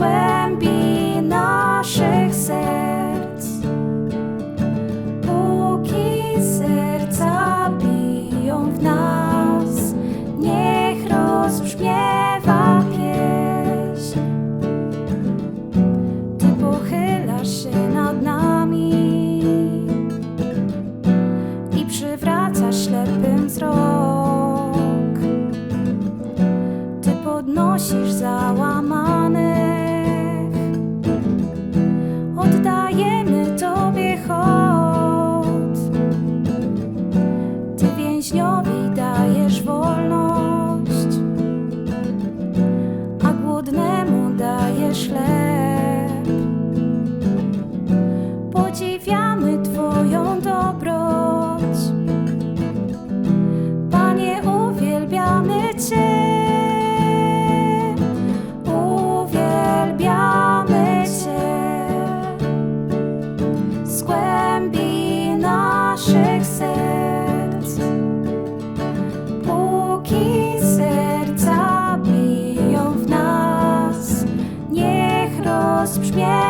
głębi naszych serc. Póki serca biją w nas, niech rozbrzmiewa pieśń. Ty pochylasz się nad nami i przywracasz ślepym wzrok. Ty podnosisz załamany. ślep. Podziwiamy Twoją dobroć. Panie, uwielbiamy Cię. Uwielbiamy Cię. Głębi naszych serc. rozbrzmieć.